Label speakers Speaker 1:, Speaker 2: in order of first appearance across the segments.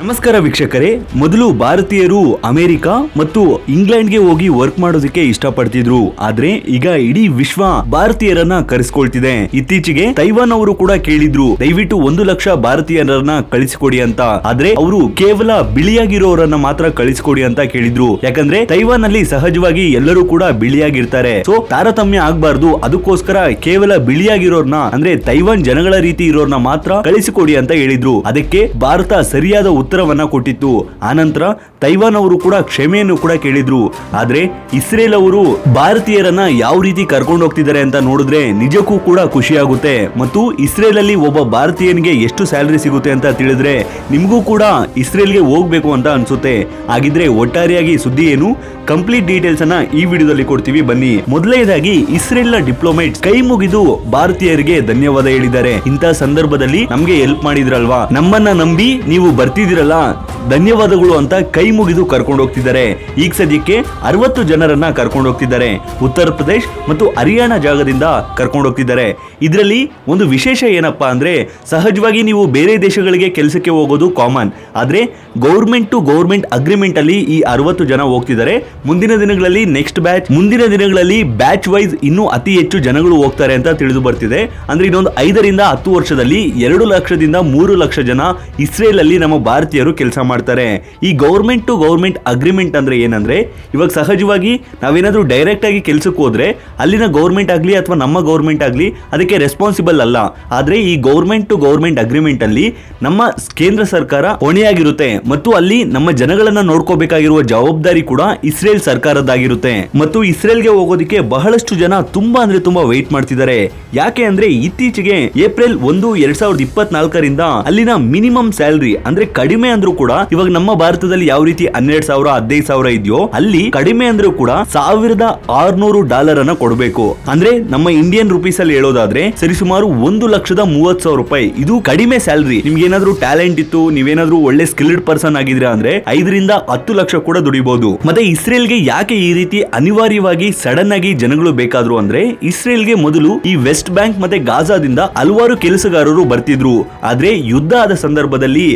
Speaker 1: ನಮಸ್ಕಾರ ವೀಕ್ಷಕರೇ. ಮೊದಲು ಭಾರತೀಯರು ಅಮೆರಿಕ ಮತ್ತು ಇಂಗ್ಲೆಂಡ್ಗೆ ಹೋಗಿ ವರ್ಕ್ ಮಾಡೋದಕ್ಕೆ ಇಷ್ಟಪಡ್ತಿದ್ರು. ಆದ್ರೆ ಈಗ ಇಡೀ ವಿಶ್ವ ಭಾರತೀಯರನ್ನ ಕರೆಸ್ಕೊಳ್ತಿದೆ. ಇತ್ತೀಚೆಗೆ ತೈವಾನ್ ಅವರು ಕೂಡ ಕೇಳಿದ್ರು, ದಯವಿಟ್ಟು ಒಂದು ಲಕ್ಷ ಭಾರತೀಯರನ್ನ ಕಳಿಸಿಕೊಡಿ ಅಂತ. ಆದ್ರೆ ಅವರು ಕೇವಲ ಬಿಳಿಯಾಗಿರೋರನ್ನ ಮಾತ್ರ ಕಳಿಸಿಕೊಡಿ ಅಂತ ಕೇಳಿದ್ರು. ಯಾಕಂದ್ರೆ ತೈವಾನ್ ಅಲ್ಲಿ ಸಹಜವಾಗಿ ಎಲ್ಲರೂ ಕೂಡ ಬಿಳಿಯಾಗಿರ್ತಾರೆ. ಸೊ ತಾರತಮ್ಯ ಆಗ್ಬಾರ್ದು. ಅದಕ್ಕೋಸ್ಕರ ಕೇವಲ ಬಿಳಿಯಾಗಿರೋರ್ನ, ಅಂದ್ರೆ ತೈವಾನ್ ಜನಗಳ ರೀತಿ ಇರೋರ್ನ ಮಾತ್ರ ಕಳಿಸಿಕೊಡಿ ಅಂತ ಹೇಳಿದ್ರು. ಅದಕ್ಕೆ ಭಾರತ ಸರಿಯಾದ ಉತ್ತರವನ್ನ ಕೊಟ್ಟಿತ್ತು. ಆನಂತರ ತೈವಾನ್ ಅವರು ಕೂಡ ಕ್ಷಮೆಯನ್ನು ಕೂಡ ಕೇಳಿದ್ರು. ಆದ್ರೆ ಇಸ್ರೇಲ್ ಅವರು ಭಾರತೀಯರನ್ನ ಯಾವ ರೀತಿ ಕರ್ಕೊಂಡು ಹೋಗ್ತಿದ್ದಾರೆ ಅಂತ ನೋಡಿದ್ರೆ ನಿಜಕ್ಕೂ ಕೂಡ ಖುಷಿಯಾಗುತ್ತೆ. ಮತ್ತು ಇಸ್ರೇಲ್ ಅಲ್ಲಿ ಒಬ್ಬ ಭಾರತೀಯನಿಗೆ ಎಷ್ಟು ಸ್ಯಾಲರಿ ಸಿಗುತ್ತೆ ಅಂತ ತಿಳಿದ್ರೆ ನಿಮಗೂ ಕೂಡ ಇಸ್ರೇಲ್ಗೆ ಹೋಗ್ಬೇಕು ಅಂತ ಅನ್ಸುತ್ತೆ. ಹಾಗಿದ್ರೆ ಒಟ್ಟಾರೆಯಾಗಿ ಸುದ್ದಿ ಏನು? ಕಂಪ್ಲೀಟ್ ಡೀಟೇಲ್ಸ್ ಅನ್ನ ಈ ವಿಡಿಯೋದಲ್ಲಿ ಕೊಡ್ತೀವಿ. ಬನ್ನಿ. ಮೊದಲನೇದಾಗಿ ಇಸ್ರೇಲ್ನ ಡಿಪ್ಲೊಮೇಟ್ ಕೈ ಮುಗಿದು ಭಾರತೀಯರಿಗೆ ಧನ್ಯವಾದ ಹೇಳಿದ್ದಾರೆ. ಇಂತಹ ಸಂದರ್ಭದಲ್ಲಿ ನಮ್ಗೆ ಹೆಲ್ಪ್ ಮಾಡಿದ್ರಲ್ವಾ? ನಮ್ಮನ್ನ ನಂಬಿ ನೀವು ಬರ್ತಿದಿರಲ್ಲ ಧನ್ಯವಾದಗಳು ಅಂತ ಕೈ ಮುಗಿದು ಕರ್ಕೊಂಡು ಹೋಗ್ತಿದ್ದಾರೆ. ಈಗ ಸದ್ಯಕ್ಕೆ ಅರವತ್ತು ಜನರನ್ನ ಕರ್ಕೊಂಡು ಹೋಗ್ತಿದ್ದಾರೆ. ಉತ್ತರ ಪ್ರದೇಶ ಮತ್ತು ಹರಿಯಾಣ ಜಾಗದಿಂದ ಕರ್ಕೊಂಡು ಹೋಗ್ತಿದ್ದಾರೆ. ಇದರಲ್ಲಿ ಒಂದು ವಿಶೇಷ ಏನಪ್ಪಾ ಅಂದ್ರೆ, ಸಹಜವಾಗಿ ನೀವು ಬೇರೆ ದೇಶಗಳಿಗೆ ಕೆಲಸಕ್ಕೆ ಹೋಗೋದು ಕಾಮನ್ ಆದ್ರೆ ಗೌರ್ಮೆಂಟ್ ಟು ಗೌರ್ಮೆಂಟ್ ಅಗ್ರಿಮೆಂಟ್ ಅಲ್ಲಿ ಈ ಅರವತ್ತು ಜನ ಹೋಗ್ತಿದ್ದಾರೆ. ಮುಂದಿನ ದಿನಗಳಲ್ಲಿ ನೆಕ್ಸ್ಟ್ ಬ್ಯಾಚ್ ಮುಂದಿನ ದಿನಗಳಲ್ಲಿ ಬ್ಯಾಚ್ ವೈಸ್ ಇನ್ನೂ ಅತಿ ಹೆಚ್ಚು ಜನಗಳು ಹೋಗ್ತಾರೆ ಅಂತ ತಿಳಿದು ಬರ್ತಿದೆ. ಅಂದ್ರೆ ಇನ್ನೊಂದು ಐದರಿಂದ ಹತ್ತು ವರ್ಷದಲ್ಲಿ ಎರಡು ಲಕ್ಷದಿಂದ ಮೂರು ಲಕ್ಷ ಜನ ಇಸ್ರೇಲ್ ಅಲ್ಲಿ ನಮ್ಮ ಭಾರತೀಯರು ಕೆಲಸ ಮಾಡ್ತಾರೆ. ಈ ಗೌರ್ಮೆಂಟ್ ಟು ಗೌರ್ಮೆಂಟ್ ಅಗ್ರಿಮೆಂಟ್ ಅಂದ್ರೆ ಏನಂದ್ರೆ, ಇವಾಗ ಸಹಜವಾಗಿ ನಾವೇನಾದರೂ ಡೈರೆಕ್ಟ್ ಆಗಿ ಕೆಲಸಕ್ಕೆ ಹೋದರೆ, ಅಲ್ಲಿನ ಗೌರ್ಮೆಂಟ್ ಆಗಲಿ ಅಥವಾ ನಮ್ಮ ಗೌರ್ಮೆಂಟ್ ಆಗಲಿ ಅದಕ್ಕೆ ರೆಸ್ಪಾನ್ಸಿಬಲ್ ಅಲ್ಲ. ಆದರೆ ಈ ಗೌರ್ಮೆಂಟ್ ಟು ಗೌರ್ಮೆಂಟ್ ಅಗ್ರಿಮೆಂಟ್ ಅಲ್ಲಿ ನಮ್ಮ ಕೇಂದ್ರ ಸರ್ಕಾರ ಹೊಣೆಯಾಗಿರುತ್ತೆ ಮತ್ತು ಅಲ್ಲಿ ನಮ್ಮ ಜನಗಳನ್ನ ನೋಡ್ಕೋಬೇಕಾಗಿರುವ ಜವಾಬ್ದಾರಿ ಕೂಡ ಇಸ್ರೇಲ್ ಸರ್ಕಾರದ್ದಾಗಿರುತ್ತೆ. ಮತ್ತು ಇಸ್ರೇಲ್ಗೆ ಹೋಗೋದಕ್ಕೆ ಬಹಳಷ್ಟು ಜನ ತುಂಬಾ ಅಂದ್ರೆ ತುಂಬಾ ವೆಯ್ಟ್ ಮಾಡ್ತಿದ್ದಾರೆ. ಯಾಕೆ ಅಂದ್ರೆ ಇತ್ತೀಚೆಗೆ ಏಪ್ರಿಲ್ ಒಂದು, ಎರಡ್ ಸಾವಿರದ ಇಪ್ಪತ್ನಾಲ್ಕರಿಂದ ಅಲ್ಲಿನ ಮಿನಿಮಮ್ ಸ್ಯಾಲರಿ ಅಂದ್ರೆ ಕಡಿಮೆ ಅಂದ್ರೂ ಕೂಡ ಇವಾಗ ನಮ್ಮ ಭಾರತದಲ್ಲಿ ಯಾವ ರೀತಿ ಹನ್ನೆರಡು ಸಾವಿರ, ಹದಿನೈದು ಸಾವಿರ ಇದೆಯೋ, ಅಲ್ಲಿ ಕಡಿಮೆ ಅಂದ್ರೂ ಕೂಡ ಸಾವಿರದ ಆರ್ನೂರು ಡಾಲರ್ ಅನ್ನ ಕೊಡಬೇಕು. ಅಂದ್ರೆ ನಮ್ಮ ಇಂಡಿಯನ್ ರುಪೀಸ್ ಅಲ್ಲಿ ಹೇಳೋದಾದ್ರೆ ಸರಿಸುಮಾರು ಒಂದು ಲಕ್ಷದ ಮೂವತ್ ಸಾವಿರ ರೂಪಾಯಿ. ಇದು ಕಡಿಮೆ ಸ್ಯಾಲರಿ ನಿಮ್ಗೆ ಏನಾದ್ರೂ ಟ್ಯಾಲೆಂಟ್ ಇತ್ತು, ನೀವೇನಾದ್ರೂ ಒಳ್ಳೆ ಸ್ಕಿಲ್ಡ್ ಪರ್ಸನ್ ಆಗಿದ್ರೆ ಅಂದ್ರೆ ಐದರಿಂದ ಹತ್ತು ಲಕ್ಷ ಕೂಡ ದುಡಿಬಹುದು ಮತ್ತೆ ಇಸ್ರೇಲ್ಗೆ ಯಾಕೆ ಈ ರೀತಿ ಅನಿವಾರ್ಯವಾಗಿ ಸಡನ್ ಆಗಿ ಜನಗಳು ಬೇಕಾದ್ರು ಅಂದ್ರೆ ಇಸ್ರೇಲ್ಗೆ ಮೊದಲು ಈ ವೆಸ್ಟ್ ಬ್ಯಾಂಕ್ ಮತ್ತೆ ಗಾಜಾದಿಂದ ಹಲವಾರು ಕೆಲಸಗಾರರು ಬರ್ತಿದ್ರು. ಆದ್ರೆ ಯುದ್ಧ ಆದ ಸಂದರ್ಭದಲ್ಲಿ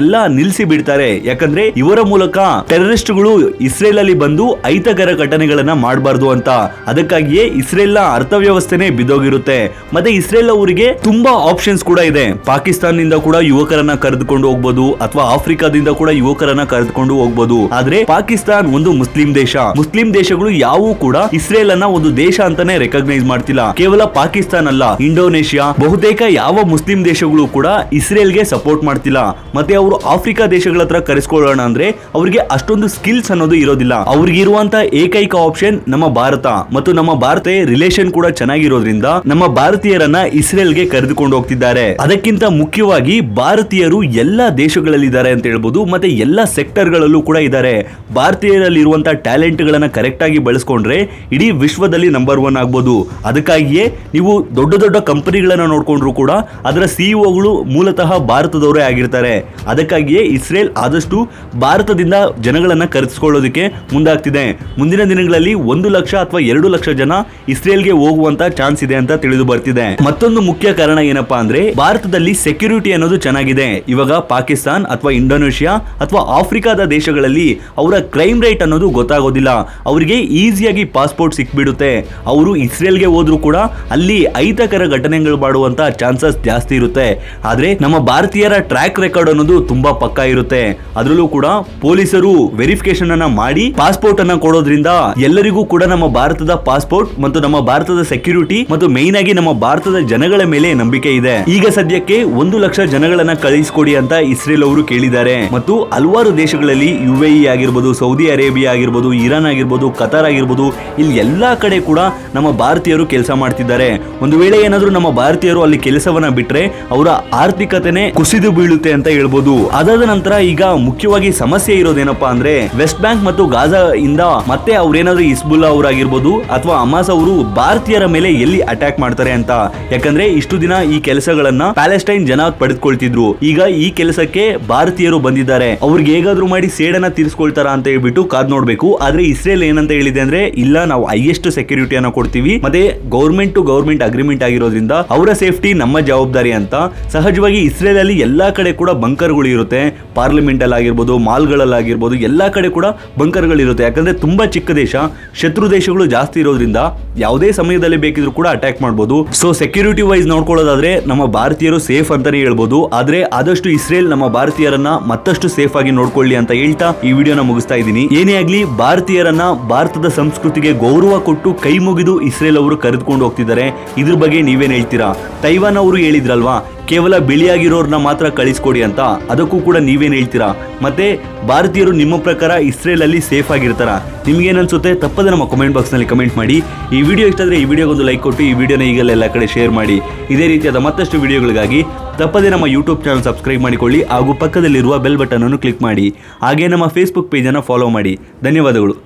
Speaker 1: ಇವರನ್ನೆಲ್ಲ ನಿಲ್ಲಿಸಿ ಬಿಡ್ತಾರೆ. ಯಾಕಂದ್ರೆ ಇವರ ಮೂಲಕ ಟೆರರಿಸ್ಟ್ಗಳು ಇಸ್ರೇಲ್ ಅಲ್ಲಿ ಬಂದು ಅಹಿತಕರ ಘಟನೆಗಳನ್ನ ಮಾಡಬಾರ್ದು ಅಂತ. ಅದಕ್ಕಾಗಿಯೇ ಇಸ್ರೇಲ್ನ ಅರ್ಥವ್ಯವಸ್ಥೆನೆ ಬಿದ್ದೋಗಿರುತ್ತೆ ಮತ್ತೆ ಇಸ್ರೇಲ್ ಅವರಿಗೆ ತುಂಬಾ ಆಪ್ಷನ್ಸ್ ಕೂಡ ಇದೆ. ಪಾಕಿಸ್ತಾನದಿಂದ ಕೂಡ ಯುವಕರನ್ನ ಕರೆದುಕೊಂಡು ಹೋಗ್ಬೋದು ಅಥವಾ ಆಫ್ರಿಕಾದಿಂದ ಕೂಡ ಯುವಕರನ್ನ ಕರೆದುಕೊಂಡು ಹೋಗ್ಬೋದು. ಆದ್ರೆ ಪಾಕಿಸ್ತಾನ್ ಒಂದು ಮುಸ್ಲಿಂ ದೇಶ. ಮುಸ್ಲಿಂ ದೇಶಗಳು ಯಾವೂ ಕೂಡ ಇಸ್ರೇಲ್ ಅನ್ನ ಒಂದು ದೇಶ ಅಂತಾನೆ ರೆಕಗ್ನೈಸ್ ಮಾಡ್ತಿಲ್ಲ. ಕೇವಲ ಪಾಕಿಸ್ತಾನ ಅಲ್ಲ, ಇಂಡೋನೇಷಿಯಾ, ಬಹುತೇಕ ಯಾವ ಮುಸ್ಲಿಂ ದೇಶಗಳು ಕೂಡ ಇಸ್ರೇಲ್ಗೆ ಸಪೋರ್ಟ್ ಮಾಡ್ತಿಲ್ಲ. ಮತ್ತೆ ಅವರು ಆಫ್ರಿಕಾ ದೇಶಗಳ ಹತ್ರ ಕರೆಸ್ಕೊಳ್ಳೋಣ ಅಂದ್ರೆ ಅವರಿಗೆ ಅಷ್ಟೊಂದು ಸ್ಕಿಲ್ಸ್ ಅನ್ನೋದು ಇರೋದಿಲ್ಲ. ಅವ್ರಿಗೆ ಇರುವಂತ ಏಕೈಕ ಆಪ್ಷನ್ ನಮ್ಮ ಭಾರತ. ಮತ್ತು ನಮ್ಮ ಭಾರತ ರಿಲೇಷನ್ ಕೂಡ ಚೆನ್ನಾಗಿರೋದ್ರಿಂದ ನಮ್ಮ ಭಾರತೀಯರನ್ನ ಇಸ್ರೇಲ್ಗೆ ಕರೆದುಕೊಂಡು ಹೋಗ್ತಿದ್ದಾರೆ. ಅದಕ್ಕಿಂತ ಮುಖ್ಯವಾಗಿ ಭಾರತೀಯರು ಎಲ್ಲಾ ದೇಶಗಳಲ್ಲಿದ್ದಾರೆ ಅಂತ ಹೇಳ್ಬೋದು, ಮತ್ತೆ ಎಲ್ಲಾ ಸೆಕ್ಟರ್ ಗಳಲ್ಲೂ ಕೂಡ ಇದ್ದಾರೆ. ಭಾರತೀಯರಲ್ಲಿ ಇರುವಂತ ಟ್ಯಾಲೆಂಟ್ ಗಳನ್ನ ಕರೆಕ್ಟ್ ಆಗಿ ಬಳಸ್ಕೊಂಡ್ರೆ ಇಡೀ ವಿಶ್ವದಲ್ಲಿ ನಂಬರ್ ಒನ್ ಆಗ್ಬೋದು. ಅದಕ್ಕಾಗಿಯೇ ನೀವು ದೊಡ್ಡ ದೊಡ್ಡ ಕಂಪನಿಗಳನ್ನ ನೋಡ್ಕೊಂಡ್ರು ಕೂಡ ಅದರ ಸಿಇಒಗಳು ಮೂಲತಃ ಭಾರತದವರೇ ಆಗಿರ್ತಾರೆ. ಅದಕ್ಕಾಗಿಯೇ ಇಸ್ರೇಲ್ ಆದಷ್ಟು ಭಾರತದಿಂದ ಜನಗಳನ್ನ ಕರೆಸಿಕೊಳ್ಳೋದಕ್ಕೆ ಮುಂದಾಗ್ತಿದೆ. ಮುಂದಿನ ದಿನಗಳಲ್ಲಿ ಒಂದು ಲಕ್ಷ ಅಥವಾ ಎರಡು ಲಕ್ಷ ಜನ ಇಸ್ರೇಲ್ಗೆ ಹೋಗುವಂತ ಚಾನ್ಸ್ ಇದೆ ಅಂತ ತಿಳಿದು ಬರ್ತಿದೆ. ಮತ್ತೊಂದು ಮುಖ್ಯ ಕಾರಣ ಏನಪ್ಪಾ ಅಂದ್ರೆ ಭಾರತದಲ್ಲಿ ಸೆಕ್ಯೂರಿಟಿ ಅನ್ನೋದು ಚೆನ್ನಾಗಿದೆ. ಇವಾಗ ಪಾಕಿಸ್ತಾನ್ ಅಥವಾ ಇಂಡೋನೇಷಿಯಾ ಅಥವಾ ಆಫ್ರಿಕಾದ ದೇಶಗಳಲ್ಲಿ ಅವರ ಕ್ರೈಮ್ ರೇಟ್ ಅನ್ನೋದು ಗೊತ್ತಾಗೋದಿಲ್ಲ. ಅವರಿಗೆ ಈಸಿಯಾಗಿ ಪಾಸ್ಪೋರ್ಟ್ ಸಿಕ್ಬಿಡುತ್ತೆ. ಅವರು ಇಸ್ರೇಲ್ಗೆ ಹೋದ್ರು ಕೂಡ ಅಲ್ಲಿ ಅಹಿತಕರ ಘಟನೆಗಳು ಮಾಡುವಂತ ಚಾನ್ಸಸ್ ಜಾಸ್ತಿ ಇರುತ್ತೆ. ಆದ್ರೆ ನಮ್ಮ ಭಾರತೀಯರ ಟ್ರ್ಯಾಕ್ ರೆಕಾರ್ಡ್ ಅನ್ನೋದು ತುಂಬಾ ಪಕ್ಕಾ ಇರುತ್ತೆ. ಅದರಲ್ಲೂ ಕೂಡ ಪೊಲೀಸರು ವೆರಿಫಿಕೇಶನ್ ಅನ್ನ ಮಾಡಿ ಪಾಸ್ಪೋರ್ಟ್ ಅನ್ನ ಕೊಡೋದ್ರಿಂದ ಎಲ್ಲರಿಗೂ ಕೂಡ ನಮ್ಮ ಭಾರತದ ಪಾಸ್ಪೋರ್ಟ್ ಮತ್ತು ನಮ್ಮ ಭಾರತದ ಸೆಕ್ಯೂರಿಟಿ ಮತ್ತು ಮೇನ್ ಆಗಿ ನಮ್ಮ ಭಾರತದ ಜನಗಳ ಮೇಲೆ ನಂಬಿಕೆ ಇದೆ. ಈಗ ಸದ್ಯಕ್ಕೆ ಒಂದು ಲಕ್ಷ ಜನಗಳನ್ನ ಕಳಿಸಿಕೊಡಿ ಅಂತ ಇಸ್ರೇಲ್ ಅವರು ಕೇಳಿದ್ದಾರೆ. ಮತ್ತು ಹಲವಾರು ದೇಶಗಳಲ್ಲಿ ಯುಎಇ ಆಗಿರ್ಬೋದು ಸೌದಿ ಅರೇಬಿಯಾ ಆಗಿರ್ಬೋದು ಇರಾನ್ ಆಗಿರ್ಬೋದು ಕತಾರ್ ಆಗಿರ್ಬೋದು, ಇಲ್ಲಿ ಎಲ್ಲಾ ಕಡೆ ಕೂಡ ನಮ್ಮ ಭಾರತೀಯರು ಕೆಲಸ ಮಾಡ್ತಿದ್ದಾರೆ. ಒಂದು ವೇಳೆ ಏನಾದರೂ ನಮ್ಮ ಭಾರತೀಯರು ಅಲ್ಲಿ ಕೆಲಸವನ್ನ ಬಿಟ್ರೆ ಅವರ ಆರ್ಥಿಕತೆನೆ ಕುಸಿದು ಬೀಳುತ್ತೆ ಅಂತ ಹೇಳ್ಬೋದು. ಅದಾದ ನಂತರ ಈಗ ಮುಖ್ಯವಾಗಿ ಸಮಸ್ಯೆ ಇರೋದೇನಪ್ಪಾ ಅಂದ್ರೆ ವೆಸ್ಟ್ ಬ್ಯಾಂಕ್ ಮತ್ತು ಗಾಜಾ ಇಂದ ಮತ್ತೆ ಅವ್ರೇನಾದ್ರೂ ಇಸ್ಬುಲ್ಲಾ ಅವರಾಗಿರ್ಬೋದು ಅಥವಾ ಅಮಾಸ್ ಅವರು ಭಾರತೀಯರ ಮೇಲೆ ಎಲ್ಲಿ ಅಟ್ಯಾಕ್ ಮಾಡ್ತಾರೆ ಅಂತ. ಯಾಕಂದ್ರೆ ಇಷ್ಟು ದಿನ ಈ ಕೆಲಸಗಳನ್ನ ಪ್ಯಾಲೆಸ್ಟೈನ್ ಜನ ಪಡೆದುಕೊಳ್ತಿದ್ರು. ಈಗ ಈ ಕೆಲಸಕ್ಕೆ ಭಾರತೀಯರು ಬಂದಿದ್ದಾರೆ. ಅವ್ರಿಗೆ ಹೇಗಾದ್ರೂ ಮಾಡಿ ಸೇಡನ್ನ ತೀರಿಸ್ಕೊಳ್ತಾರ ಅಂತ ಹೇಳ್ಬಿಟ್ಟು ಕಾದ್ ನೋಡ್ಬೇಕು. ಆದ್ರೆ ಇಸ್ರೇಲ್ ಏನಂತ ಹೇಳಿದೆ ಅಂದ್ರೆ, ಇಲ್ಲ, ನಾವು ಹೈಯೆಸ್ಟ್ ಸೆಕ್ಯೂರಿಟಿಯನ್ನ ಕೊಡ್ತೀವಿ. ಮತ್ತೆ ಗೌರ್ಮೆಂಟ್ ಟು ಗೌರ್ಮೆಂಟ್ ಅಗ್ರಿಮೆಂಟ್ ಆಗಿರೋದ್ರಿಂದ ಅವರ ಸೇಫ್ಟಿ ನಮ್ಮ ಜವಾಬ್ದಾರಿ ಅಂತ. ಸಹಜವಾಗಿ ಇಸ್ರೇಲ್ ಅಲ್ಲಿ ಎಲ್ಲಾ ಕಡೆ ಕೂಡ ಬಂಕರ್ಗಳು ಇರುತ್ತೆ ಪಾರ್ಲಿಮೆಂಟಲ್ಲಿ ಆಗಿರ್ಬೋದು ಮಾಲ್ಗಳಲ್ಲಿ ಎಲ್ಲ ಎಲ್ಲಾ ಕಡೆ ಕೂಡ ಬಂಕರ್ಗಳಿರುತ್ತೆ ಯಾಕಂದ್ರೆ ತುಂಬಾ ಚಿಕ್ಕ ದೇಶ, ಶತ್ರು ದೇಶಗಳು ಜಾಸ್ತಿ ಇರೋದ್ರಿಂದ ಯಾವುದೇ ಸಮಯದಲ್ಲಿ ಬೇಕಿದ್ರು ಕೂಡ ಅಟ್ಯಾಕ್ ಮಾಡ್ಬೋದು. ಸೊ ಸೆಕ್ಯೂರಿಟಿ ವೈಸ್ ನೋಡ್ಕೊಳ್ಳೋದಾದ್ರೆ ನಮ್ಮ ಭಾರತೀಯರು ಸೇಫ್ ಅಂತಾನೆ ಹೇಳ್ಬೋದು. ಆದ್ರೆ ಆದಷ್ಟು ಇಸ್ರೇಲ್ ನಮ್ಮ ಭಾರತೀಯರನ್ನ ಮತ್ತಷ್ಟು ಸೇಫ್ ಆಗಿ ನೋಡ್ಕೊಳ್ಳಿ ಅಂತ ಹೇಳ್ತಾ ಈ ವಿಡಿಯೋನ ಮುಗಿಸ್ತಾ ಇದ್ದೀನಿ. ಏನೇ ಆಗ್ಲಿ, ಭಾರತೀಯರನ್ನ ಭಾರತದ ಸಂಸ್ಕೃತಿಗೆ ಗೌರವ ಕೊಟ್ಟು ಕೈ ಮುಗಿದು ಇಸ್ರೇಲ್ ಅವರು ಕರೆದುಕೊಂಡು ಹೋಗ್ತಿದ್ದಾರೆ. ಇದ್ರ ಬಗ್ಗೆ ನೀವೇನ್ ಹೇಳ್ತೀರಾ? ತೈವಾನ್ ಅವರು ಹೇಳಿದ್ರಲ್ವಾ ಕೇವಲ ಬಿಳಿಯಾಗಿರೋರ್ನ ಮಾತ್ರ ಕಳಿಸ್ಕೊಡಿ ಅಂತ ಅದಕ್ಕೂ ಕೂಡ ನೀವೇನ್ ಹೇಳ್ತೀರಾ? ಮತ್ತೆ ಭಾರತೀಯರು ನಿಮ್ಮ ಪ್ರಕಾರ ಇಸ್ರೇಲ್ ಅಲ್ಲಿ ಸೇಫ್ ಆಗಿರ್ತಾರ? ನಿಮ್ಗೇನನ್ಸುತ್ತೆ ತಪ್ಪದೆ ನಮ್ಮ ಕಮೆಂಟ್ ಬಾಕ್ಸ್ನಲ್ಲಿ ಕಮೆಂಟ್ ಮಾಡಿ. ಈ ವಿಡಿಯೋ ಇಷ್ಟ ಆದ್ರೆ ಈ ವಿಡಿಯೋಗೊಂದು ಲೈಕ್ ಕೊಟ್ಟು ಈ ವಿಡಿಯೋನ ಈಗಲ್ಲ ಎಲ್ಲ ಕಡೆ ಶೇರ್ ಮಾಡಿ. ಇದೇ ರೀತಿಯಾದ ಮತ್ತಷ್ಟು ವಿಡಿಯೋಗಳಿಗಾಗಿ ತಪ್ಪದೆ ನಮ್ಮ ಯೂಟ್ಯೂಬ್ ಚಾನಲ್ ಸಬ್ಸ್ಕ್ರೈಬ್ ಮಾಡಿಕೊಳ್ಳಿ ಹಾಗೂ ಪಕ್ಕದಲ್ಲಿರುವ ಬೆಲ್ ಬಟನ್ ಅನ್ನು ಕ್ಲಿಕ್ ಮಾಡಿ. ಹಾಗೆ ನಮ್ಮ ಫೇಸ್ಬುಕ್ ಪೇಜನ್ನು ಫಾಲೋ ಮಾಡಿ. ಧನ್ಯವಾದಗಳು.